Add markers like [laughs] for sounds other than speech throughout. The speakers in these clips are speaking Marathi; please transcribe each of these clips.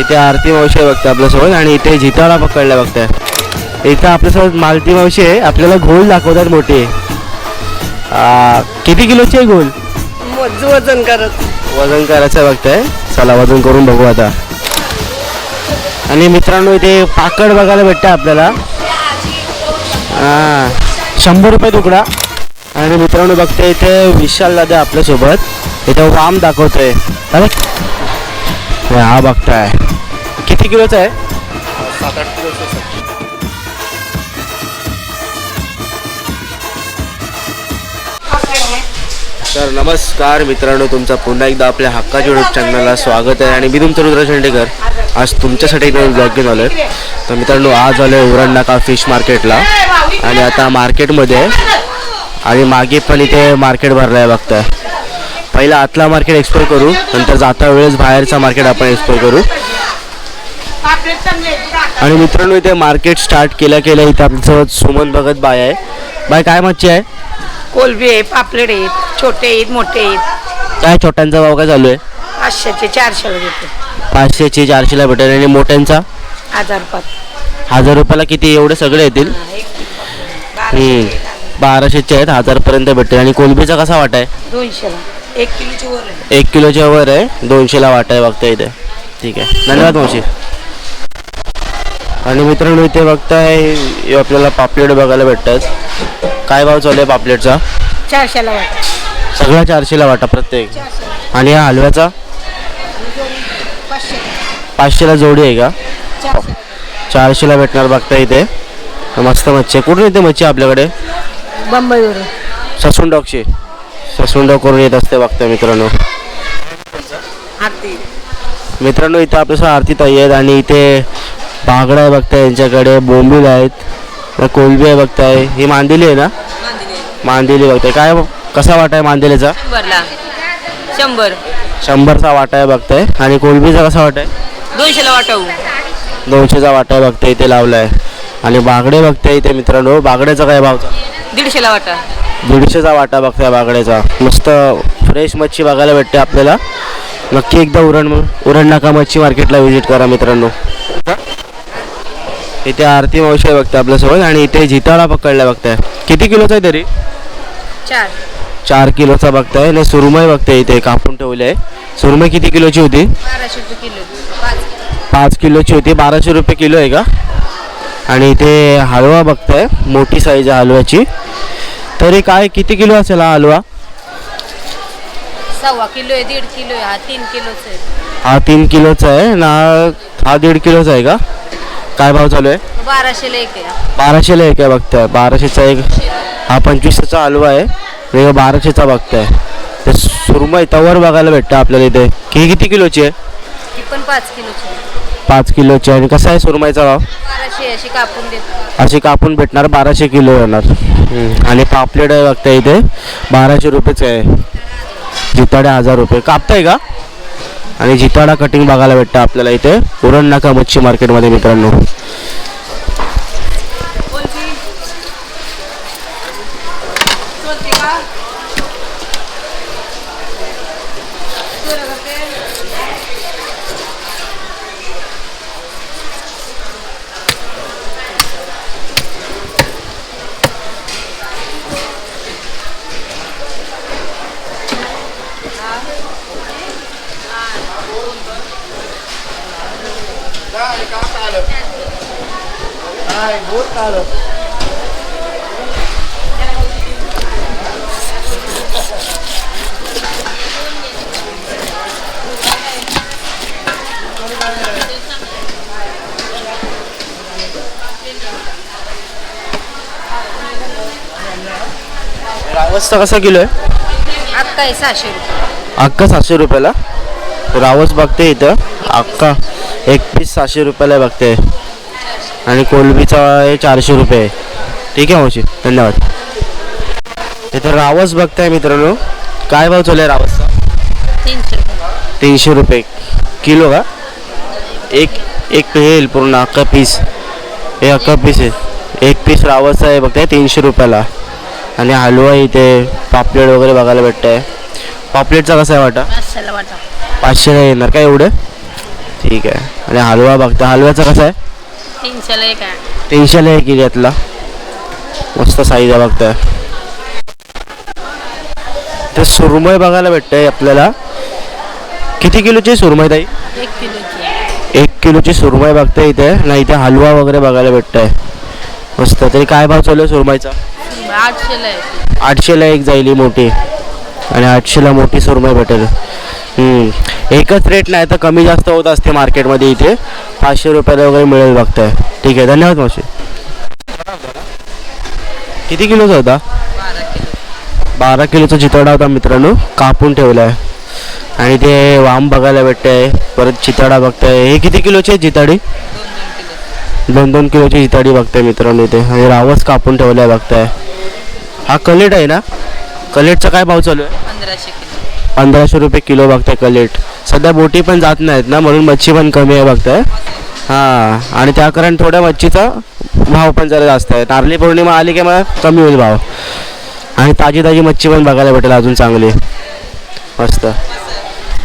इथे आरती मावशी आहे बघते आपल्यासोबत आणि इथे जिताळा पकडला बघताय इथं आपल्यासोबत मालती मावशी आहे. आपल्याला घोल दाखवतात मोठी. आ, किती किलोची आहे घोल? मोज वजन करत. वजन करायचं बघताय चला वजन करून बघू आता. आणि मित्रांनो इथे पाकड बघायला भेटतं आपल्याला. हा शंभर रुपये तुकडा. आणि मित्रांनो बघते इथे विशाल दादा आपल्यासोबत. इथे वाम दाखवतोय. अरे हा बघताय. किती किलोचा आहे? सात आठ किलोचं तर नमस्कार मित्रांनो तुमचं पुन्हा एकदा आपल्या हक्काच्या युट्यूब चॅनलला स्वागत आहे. आणि मी तुमचं रुद्र शेंडेकर. आज तुमच्यासाठी एक नवीन ब्लॉग घेऊन आलो आहे तर मित्रांनो आज आलो आहे उरण नाका फिश मार्केटला आणि आता मार्केटमध्ये आहे. आणि मागे पण इथे मार्केट भरलं आहे बघताय. पहिला आतला मार्केट एक्सप्लोर करू नंतर जाता वेळेस बाहेरचा मार्केट आपण एक्सप्लोर करू. आणि मित्रांनो इथे मार्केट स्टार्ट केल्या केल्या इथे आमच्यासोबत सुमन भगत बाय आहे. बाय काय मच्छी आहे? कोलबी आहे पापलेट आहेत छोटे आहेत मोठे आहेत. काय छोट्यांचा भाव काय चालू आहे? पाचशेचे चारशेला देतो पाचशेची चारशेला भेटेल. आणि मोठ्यांचा? हजार पाच हजार रुपयाला किती? एवढे सगळे येतील. बाराशेचे आहेत हजारपर्यंत भेटेल. आणि कोलबीचा कसा वाटा आहे? दोनशेला. एक किलोची वर आहे. एक किलोच्या वर आहे. दोनशेला वाटा आहे बघता इथे. ठीक आहे. धन्यवाद मावशी. आणि मित्रांनो इथे बघताय हे आपल्याला पापलेट बघायला भेटतात. काय भाव चालू आहे पापलेटचा? चारशेला वाटा. सगळ्या चारशेला वाटा प्रत्येक. आणि या हलव्याचा? पाचशेला. जोडी आहे का? चारशेला. भेटणार बघता इथे. मस्त मच्छी आहे. कुठून येते मच्छी आपल्याकडे? बंबईवरून. ससून ससून करून येत असते बघता मित्रांनो. आरती. मित्रांनो इथं आपल्यासोबत आरती ताई आहेत आणि इथे बागडा आहे बघताय यांच्याकडे बोंबील आहेत कोलबी आहे बघताय. ही मांदिली आहे ना? मांदिली बघताय. काय कसा वाटा आहे मांदिलीचा? शंभर. शंभरचा वाटा आहे बघताय. आणि कोलबीचा कसा वाटा आहे? दोनशेला दोनशेचा वाटा आहे बघताय इथे लावलाय. आणि बागडे बघताय इथे मित्रांनो. बागड्याचा काय भाव दीडशेला वाटा. दीडशेचा वाटा बघताय बागड्याचा. मस्त फ्रेश मच्छी बघायला भेटते आपल्याला. नक्की एकदा उरण उरण नाका मच्छी मार्केटला व्हिजिट करा मित्रांनो. इथे आरती मावशी आहे बघताय आपल्यासोबत आणि इथे जिताळा पकडला बघताय. किती किलोचा आहे तरी? चार. चार किलोचा बघताय. आणि सुरमई बघताय इथे कापून ठेवली आहे. सुरमई किती किलोची होती? पाच. किलोची होती. बाराशे रुपये किलो आहे का? आणि इथे हलवा बघताय. मोठी साईज आहे हलव्याची. तरी काय किती किलो असेल हा हलवा? सव्वा किलो आहे दीड किलो आहे. हा तीन किलोच आहे. हा तीन किलोचा आहे ना हा दीड किलोचा आहे का? काय भाव चालू आहे? बाराशेला एक आहे. बाराशेला एक आहे बघताय. बाराशेचा एक हा पंचवीसचा हलवा आहे. हा बाराशेचा बघताय. ते सुरमई तवर बघायला भेटतं आपल्याला इथे. ही किती किलोची आहे? ती पण पाच किलोची आहे. पाच किलोची आणि कसा आहे सुरमईचा भाव? बाराशे अशी कापून देतो. अशी कापून भेटणार बाराशे किलो येणार. हम्म. आणि पापलेट आहे बघता इथे. बाराशे रुपयेच आहे. जिताडे हजार रुपये. कापताय का? आणि जिताडा कटिंग बघायला भेटतं आपल्याला इथे. उरण नाका मच्छी मार्केटमध्ये मित्रांनो. रावसचा कसा किलो आहे अक्का आहे सहाशे रुपये. अक्का सातशे रुपयाला? रावस बघते इथं. अक्का एक पीस सहाशे रुपयाला बघते. आणि कोलबीचा आहे चारशे रुपये. ठीक आहे मावशी? धन्यवाद. इथं रावस बघताय मित्रांनो. काय भाव चालू आहे रावसचा? तीनशे रुपये. किलो का? एक एक येईल पूर्ण अख्खा पीस हे अख्खा पीस आहे. एक पीस रावस आहे बघताय तीनशे रुपयाला. आणि हलवा इथे पापलेट वगैरे बघायला भेटतं आहे पापलेटचा कसा आहे वाटा? पाचशेला येणार काय एवढं? ठीक ठीक आहे. आणि हलवा बघता हलव्याचा कसा आहे? तीनशेला एक आहे. तीनशेला एक यातला मस्त साईज आहे बघताय ते. सुरमई बघायला भेटतंय आपल्याला. किती किलोची सुरमई ताई? एक किलोची एक किलोची सुरमई बघताय इथे. नाही इथे हलवा वगैरे बघायला भेटतंय. मस्त. तरी काय भाव चालू आहे सुरमईचा? आठशेला आहे. आठशेला एक जाईल ही मोठी. आणि आठशेला मोठी सुरमई भेटेल. हम्म. एकच रेट नाही तर कमी जास्त होत असते मार्केटमध्ये इथे. पाचशे रुपयाला वगैरे मिळेल बघताय. ठीक आहे धन्यवाद मावशी. किती किलोचा होता? बारा किलोचा चितडा होता मित्रांनो. कापून ठेवला आहे आणि ते वाम बघायला भेटतंय. परत चिताडा बघताय. हे किती किलोचे आहे जिताडी दोन दोन किलोची जिताडी बघताय मित्रांनो इथे. आणि रावच कापून ठेवलाय बघताय. हा कलेट आहे ना? कलेटचा काय भाव चालू आहे? पंधराशे पंधराशे रुपये किलो बघताय कलेट. सध्या बोटी पण जात नाहीत ना म्हणून मच्छी पण कमी आहे बघताय. हां आणि त्या कारण थोड्या मच्छीचा भाव पण जरा जास्त आहे. नारळी पौर्णिमा आली की मग कमी होईल भाव. आणि ताजी ताजी मच्छी पण बघायला भेटेल अजून चांगली. मस्त.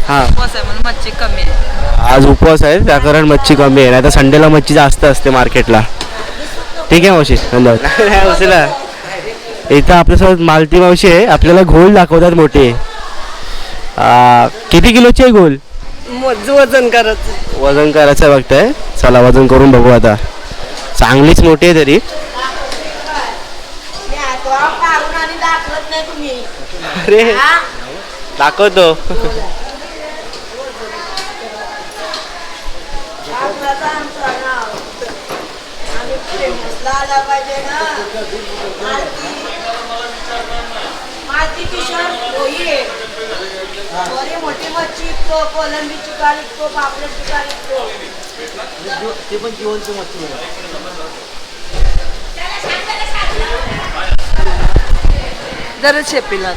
हां. उपवास आहे म्हणून मच्छी कमी आहे आज उपवास आहे त्या कारण मच्छी कमी आहे. नाही तर संडेला मच्छी जास्त असते मार्केटला. ठीक आहे मावशी धन्यवाद. [laughs] मावशीला. इथं आपल्यासोबत मालती मावशी आहे. आपल्याला घोल दाखवतात मोठी. आ, किती किलोची आहे घोल वजन करत वजन करायचं बघताय. चला वजन करून बघू आता. चांगलीच मोठी आहे तरी. अरे. दाखवतो. मोठी मच्छी विकतो कोलंबी चिकार विकतो पापलेट चिकार विकतो जरा शेपीला.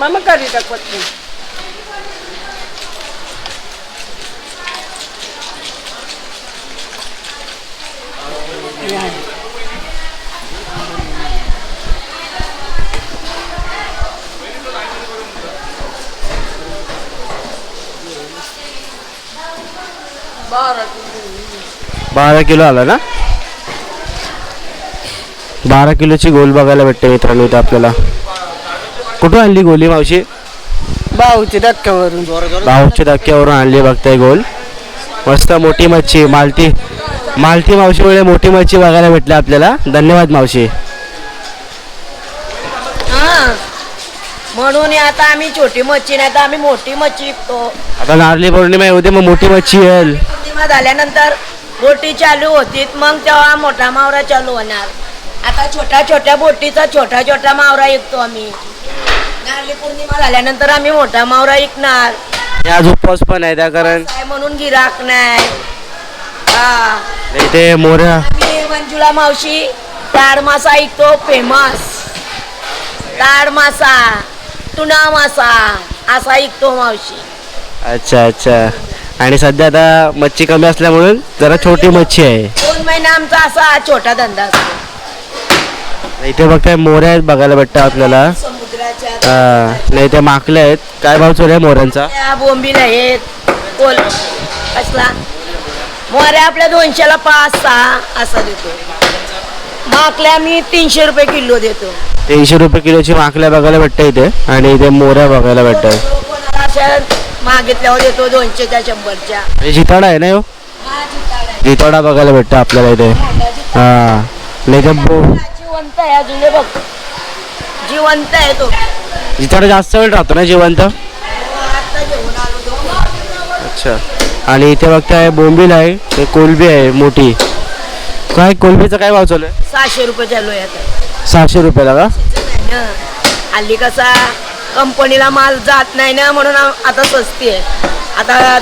मामा करी टाकवत नाही बारा किलो. आला ना? बारा किलोची गोल बघायला भेटते मित्रांनो इथं आपल्याला. कुठून आणली गोली मावशी? भाऊची धक्क्यावरून भाऊच्या धक्क्यावरून आणली बघताय गोल. मस्त मोठी मच्छी मालती. मालती मावशीमुळे मोठी मच्छी बघायला भेटली आपल्याला. धन्यवाद मावशी. हा. म्हणून आता आम्ही छोटी मच्छी नाही तर आम्ही मोठी मच्छी विकतो. आता नारळी पौर्णिमा येऊ दे मग मोठी मच्छी येईल. पौर्णिमा झाल्यानंतर बोटी चालू होतीत मग तेव्हा मोठा मावरा चालू होणार. आता छोट्या छोट्या बोटीचा छोटा छोटा मावरा विकतो आम्ही. नारळी पौर्णिमा झाल्यानंतर आम्ही मोठा मावरा विकणार आणि आज उपवास पण आहे त्या कारण. काय म्हणून गिराक नाही. हा. इथे मोऱ्या आम्ही मंजुळा मावशी ताड मासा ऐकतो. फेमस. ताड मासा टुना मासा असा ऐकतो मावशी. अच्छा अच्छा. आणि सध्या आता मच्छी कमी असल्यामुळे जरा छोटी मच्छी आहे. दोन महिने आमचा असा छोटा धंदा असतो. इथे बघताय मोऱ्या आहेत बघायला भेटतं आपल्याला. समुद्राच्या हा, नाही ते माकले आहेत. काय भाव चालू आहे मोऱ्यांचा? त्या बोंबील आहेत कोल कसला मोऱ्या आपल्या दोनशेला पाच सहा असा देतो. माकल्या मी तीनशे रुपये किलो देतो. तीनशे रुपये किलोची माकल्या बघायला भेटतं इथे. आणि इथे मोऱ्या बघायला भेटतात. कोणाला अशा मागितल्यावर देतो दोनशेच्या शंभरच्या. जिताडा आहे ना हो जिताडा बघायला भेटतं आपल्याला इथे. हा नाही तर बो जिवंत आहे अजून हे बघ. जिवंत आहे तो. जिताडा जास्त वेळ राहतो ना जिवंत? आता घेऊन आलो तो. अच्छा. आणि इथे बघताय बोंबील आहे ते कोलबी आहे मोठी. काय कोलबीचा काय भाव चालू आहे? सहाशे रुपये चालू आहे आता. सहाशे रुपयाला का. हल्ली कसा कंपनीला माल जात नाही ना म्हणून आता स्वस्ती आहे. आता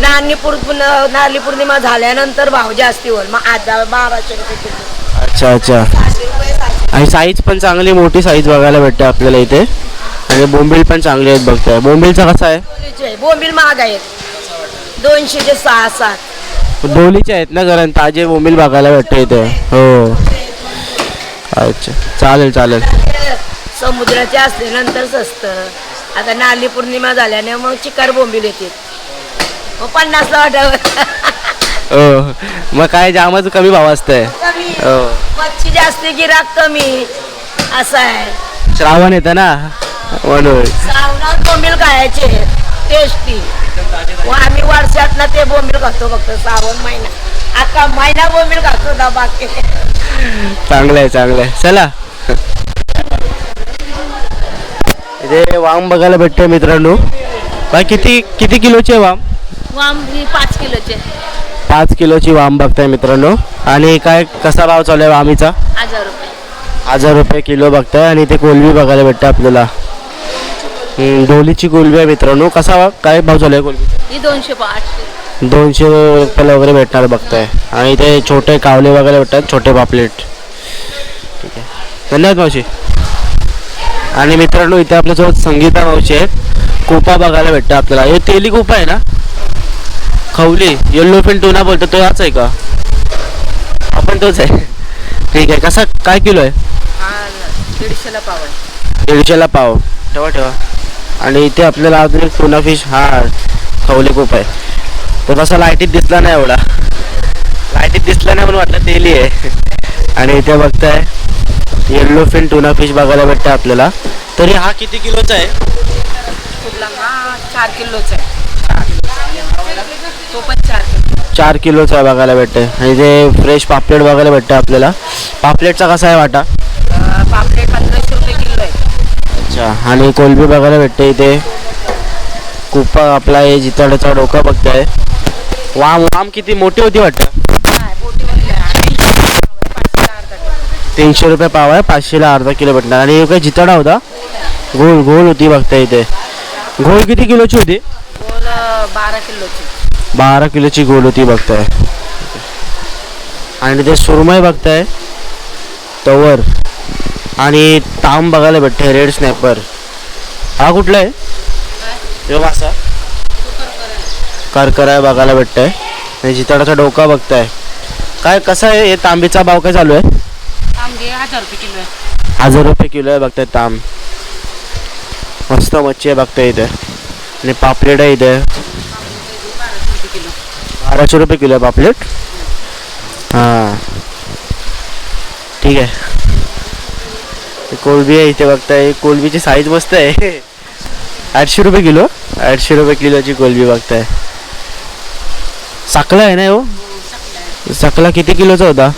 नारळी पौर्णिमा नारळी पौर्णिमा झाल्यानंतर भाव जास्ती होईल. मग आता बाराशे रुपये किलो. अच्छा अच्छा. रुपये आणि साईज पण चांगली मोठी साईज बघायला भेटते आपल्याला इथे. आणि बोंबील पण चांगले आहेत बघताय. बोंबीलचा कसा आहे. बोंबील महाग आहेत. दोनशेचे सहा सात डोलीचे आहेत ना कारण ताजे बोंबील बघायला भेटते इथे. हो. अच्छा. चालेल चालेल. समुद्राचे असल्यानंतर स्वस्त आता नारली पौर्णिमा झाल्याने मग चिकार बोंबील येते मग पन्नासला वाटावं हो. मग काय जामच कमी भाव असतंय. कमी. हो. मच्छी जास्ती गिराक कमी. असं आहे. श्रावण येतं ना? म्हणून. श्रावणात बोंबील खायचे. टेस्टी. व आम्ही वर्षात ना ते बोंबील खातो फक्त श्रावण महिना. अख्खा महिना बोंबील खातो ना बाकी. चांगलं आहे चांगलं आहे चला. इथे वाम बघायला भेटते मित्रांनो. बाय किती किती किलोची आहे वाम? वाम ही पाच किलोचे. पाच किलोची वाम बघताय मित्रांनो. आणि काय कसा भाव चालू आहे वामीचा? हजार रुपये. हजार रुपये किलो बघताय आणि ते कोलबी बघायला भेटतं आपल्याला. हम्म, ढोलीची कोलबी आहे मित्रांनो. कसा भाव- काय भाव चालू आहे कोलबी? ही दोनशे आठशे. दोनशे रुपयाला वगैरे भेटणार बघताय. आणि ते छोटे कावले वगैरे भेटतात छोटे पापलेट. ठीक आहे. धन्यवाद मावशी. आणि मित्रांनो इथे आपल्यासोबत संगीता मावशी आहेत. कोपा बघायला भेटतं आपल्याला. हे तेली कोपा आहे ना? खवली येल्लो फिन टुना बोलतो तो याच आहे का? आपण तोच आहे. ठीक आहे कसा काय किलो आहे? दीडशेला पाव आहे. दीडशेला पाव. ठेवा ठेवा. आणि इथे आपल्याला अजून एक टुना फिश हा खवले खूप आहे. तो तसा लाईटीत दिसला नाही एवढा. लाईटीत दिसला नाही म्हणून वाटलं तेली आहे. आणि इथे बघताय येल्लो फिन टुना फिश बघायला भेटतं आपल्याला. तरी हा किती किलोचा आहे? कुठला? हा चार किलोचा आहे. तो पण चार किलो. चार किलोचा बघायला भेटते आणि ते फ्रेश पापलेट बघायला भेटतं आपल्याला. पापलेटचा कसा आहे वाटा? अं, पापलेट पंधराशे रुपये किलो आहे. अच्छा. आणि कोलबी बघायला भेटते इथे. कुपा आपला हे जिताड्याचा डोका बघताय. वाम वाम किती मोठी होती वाटतं काय बोटीमधले आहे. पाचशेला अर्धा किलो तीनशे रुपये पाव आहे पाचशेला अर्धा किलो भेटणार. आणि हे काय जिताडा होता. गोल गोल होती बघताय इथे. गोल किती किलोची होती? बारा किलोची. बारा किलोची गोल होती बघताय. आणि ते सुरमई बघताय. तवर. आणि ताम बघायला भेटते रेड स्नॅपर. हा कुठला आहे? ह्यो मासा करकराय बघायला भेटतंय. आणि जिताडाचा डोका बघताय. काय कसं आहे? हे तांबीचा भाव काय चालू आहे? हजार रुपये किलो आहे. हजार रुपये किलो आहे बघताय ताम. मस्त मच्छी आहे बघताय इथे. आणि पापलेट आहे इथे. बाराशे रुपये किलो बाराशे रुपये किलो आहे पापलेट? हां. ठीक आहे. हे कोलबी आहे इथे बघताय. कोलबीची साईज मस्त आहे. आठशे रुपये किलो. आठशे रुपये किलोची कोलबी बघताय. साकला आहे ना हो? सकला किती किलोचा होता?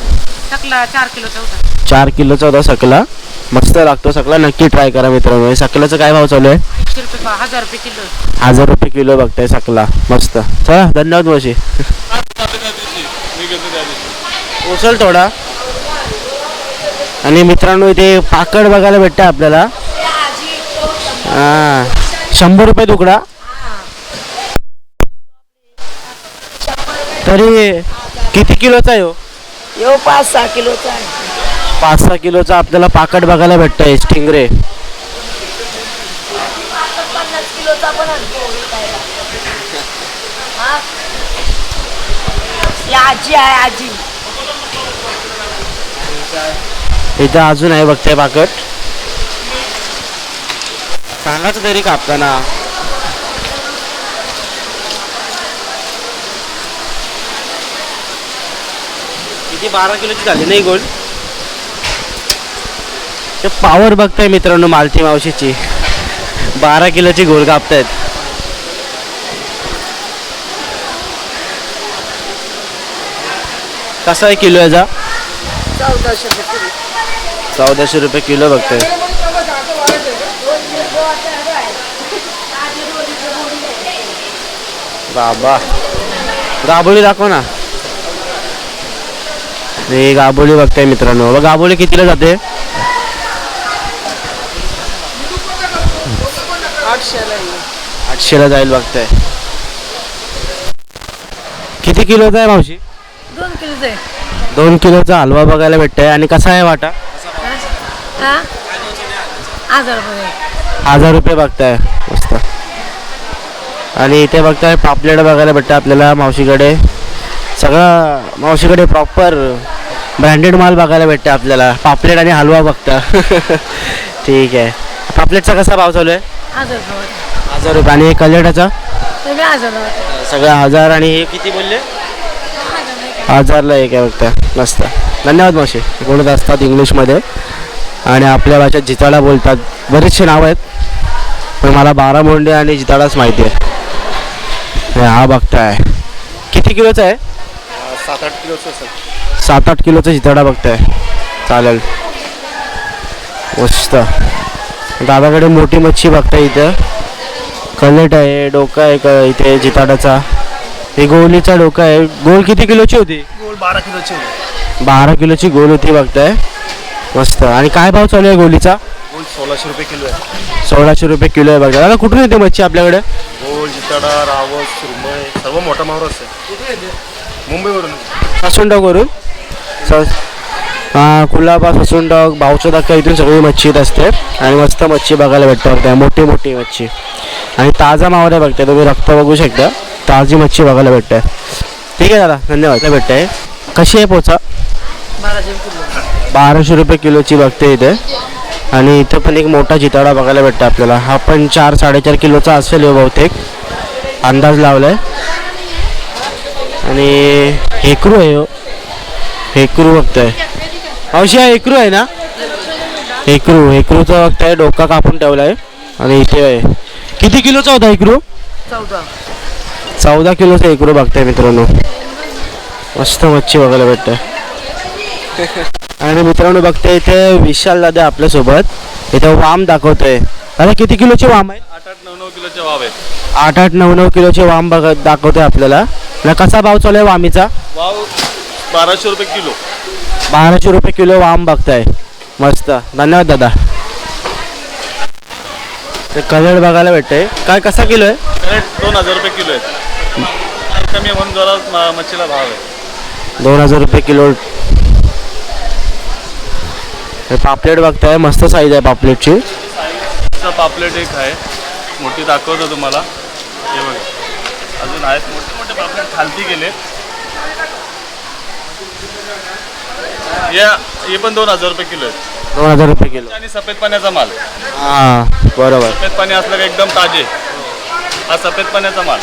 टाकला चार किलोचा होता. चार किलोचा होता सकला. मस्त लागतो सकला. नक्की ट्राय करा मित्रांनो. सकलाचा काय भाव चालू आहे? हजार रुपये किलो. हजार रुपये किलो बघताय सकला. मस्त. चला धन्यवाद मावशी. उचल थोडा. आणि मित्रांनो इथे पाकड बघायला भेटतं आपल्याला. हा. शंभर रुपये तुकडा. तरी किती किलोचा आहे हो? यो पाच सहा किलोचा आहे. पाच सहा किलोचा आपल्याला पाकट बघायला भेटतंय स्टिंगरे. आजी आहे आजी इथं अजून आहे बघताय पाकट. सांगाच तरी कापताना. किती बारा किलोची झाली नाही गोल? तर पावर बघताय मित्रांनो मालती मावशीची. बारा किलोची गोल कापतायत. कसा आहे किलो याचा? चौदाशे रुपये किलो बघतोय. बाबा. गाबोळी दाखव ना. रे गाबोळी बघताय मित्रांनो. गाबोळी कितीला जाते? आठशेला जाईल बघताय. किती किलोचा आहे मावशी? दोन किलोचा आहे. दोन किलोचा हलवा बघायला भेटतंय. आणि कसा आहे वाटा? हा? हजार रुपये. हजार रुपये बघताय. मस्त. आणि इथे बघताय पापलेट बघायला भेटतं आपल्याला मावशीकडे. सगळं मावशीकडे प्रॉपर ब्रँडेड माल बघायला भेटतं आपल्याला. पापलेट आणि हलवा बघता. [laughs] ठीक आहे. पापलेटचा कसा भाव चालू आहे? हजार हजार रुपये आणि कलेटाचा तुम्ही हजार सगळं हजार आणि हे किती बोलले? हजारला एक आहे बघता मस्त. धन्यवाद मावशी. बोलत असतात इंग्लिशमध्ये. आणि आपल्या भाषेत जिताडा बोलतात. बरेचसे नाव आहेत. पण मला बारा मोंडे आणि जिताडाच माहिती आहे. हे हा बघताय. किती किलोचा आहे? सात आठ किलोचं असेल. सात आठ किलोचा जिताडा बघताय. चालेल. मस्त. दादाकडे मोठी मच्छी बघताय इथं. कलेट आहे डोका आहे क इथे जिताडाचा. हे गोलीचा डोका आहे. गोल किती किलोची होती? गोल बारा किलोचे होते. बारा किलोची गोल होती बघताय. मस्त. आणि काय भाव चालू आहे गोलीचा? गोल सोळाशे रुपये किलो आहे. सोळाशे रुपये किलो आहे बघा. दादा कुठून येते मच्छी आपल्याकडे? गोल जिताडा रावस सुरमई सर्व मोठा मावरस आहे मुंबईवरून. हां कुलाबा ससुंडक भावचं धक्का इथून सगळी मच्छी येत असते. आणि मस्त मच्छी बघायला भेटते बघताय मोठी मोठी मच्छी. आणि ताजा मावऱ्या बघताय तुम्ही रक्त बघू शकता. ताजी मच्छी बघायला भेटते. ठीक आहे दादा धन्यवाद. भेटते. कशी आहे पोचा? बाराशे रुपये किलोची बघते इथे. आणि इथं पण एक मोठा जिताडा बघायला भेटतो आपल्याला. हा पण चार साडेचार किलोचा असेल हो बहुतेक. अंदाज लावलाय. आणि हेकरू आहे हो. हेकरू बघताय. मावशी हा हेकरू आहे ना? हेकरू हेकरूचा बघताय डोका कापून ठेवलाय आणि इथे आहे. किती किलोचा होता हेकरू चौदा. चौदा किलोचा हेकरू बघताय मित्रांनो. मस्त मच्छी बघायला भेटते आणि मित्रांनो बघताय इथे विशाल दादा आपल्यासोबत इथे वाम दाखवतोय. दादा किती किलोचे वाम आहे आठ आठ नऊ नऊ किलोचे वाव आहेत. आठ आठ नऊ नऊ किलोचे वाम बघ दाखवतोय आपल्याला. कसा भाव चालू आहे वामीचा? वाव बाराशे रुपये किलो. बाराशे रुपये किलो वाम बघताय. मस्त. धन्यवाद दादा. ते कलर बघायला भेटतंय. काय कसा किलो आहे? दोन हजार रुपये किलो आहेत कमी आहे म्हणून जरा म- मच्छीला भाव आहे. दोन हजार रुपये किलो. हे पापलेट बघताय. मस्त साईज आहे पापलेटची. पापलेट एक आहे. मोठी दाखवतो तुम्हाला. हे बघा. अजून आहेत. मोठे मोठे पापलेट खालती गेले या हे पण दोन हजार रुपये किलो आहेत. दोन हजार रुपये किलो. आणि सफेद पाण्याचा माल हां बरोबर. सफेद पाणी असलं का एकदम ताजे. हा सफेद पाण्याचा माल.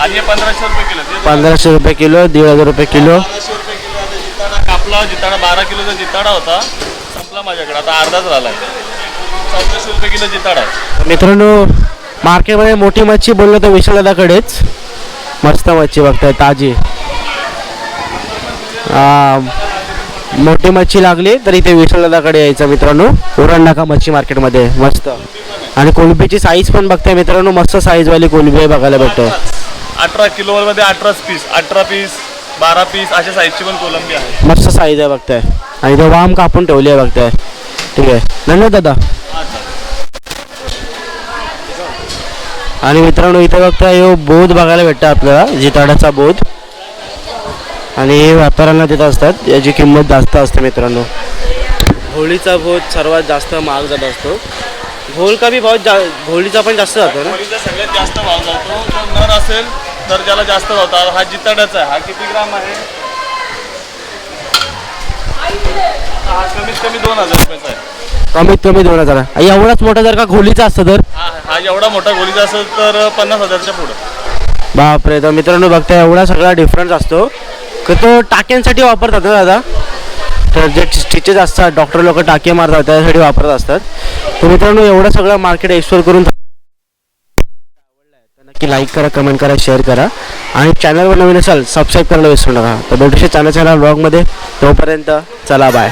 आणि हे पंधराशे रुपये किलो आहेत. हे बघा, पंधराशे रुपये किलो दीड हजार रुपये किलो. बाराशे रुपये किलो आता जिताडा कापला जिताडा बारा किलोचा जिताडा होता. संपला माझ्याकडे. आता अर्धाच राहिला चौदाशे रुपये किलो जिताडा आहे. मित्रांनो मार्केटमध्ये मोठी मच्छी बोललो तर विशालदाकडेच मस्त मच्छी बघताय ताजी. आ, मोठी मच्छी लागली तर इथे विशालदाकडे यायचं मित्रांनो. उरण नाका मच्छी मार्केटमध्ये मस्त. आणि कोलंबीची साईज पण बघताय मित्रांनो मस्त साईजवाली कोलंबी आहे बघायला भेटतो. अठरा किलोमध्ये अठरा पीस अठरा पीस बारा पीस अशा साईजची पण कोलंबी आहे. मस्त साईज आहे बघताय आणि इथे वाम कापून ठेवली आहे बघताय ठीक आहे. धन्यवाद दादा. आणि मित्रांनो इथे बघताय बोध बघायला भेटतं आपल्याला जिताडाचा बोध. आणि व्यापाऱ्यांना देत असतात याची किंमत जास्त असते मित्रांनो. होळीचा बोध सर्वात जास्त महाग जात असतो. घोल का बी भाव जा होळीचा पण जास्त जातो ना? सगळ्यात जास्त भाव जातो. जो नर असेल तर त्याला जास्त भाव हा जिताड्याचा आहे. हा किती ग्राम आहे? हा कमीत कमी दोन हजार रुपयाचा आहे. कमीत कमी दोन हजार एवढाच मोठा जर का खोलीचा असतं तर? हा हा एवढा मोठा गोलीचा असेल तर पन्नास हजारच्या पुढं. बापरे तर मित्रांनो बघता एवढा सगळा डिफरन्स असतो. की तो टाक्यांसाठी वापरतात ना दादा? तर जे स्टिचेस असतात डॉक्टर लोक टाके मारतात त्यासाठी वापरत असतात. तर मित्रांनो एवढं सगळं मार्केट एक्सप्लोर करून तर नक्की लाईक करा कमेंट करा शेअर करा. आणि चॅनलवर नवीन असाल सबस्क्राईब करायला विसरू नका. तर भेटूशे चॅनल चॅनल ब्लॉगमध्ये तोपर्यंत चला बाय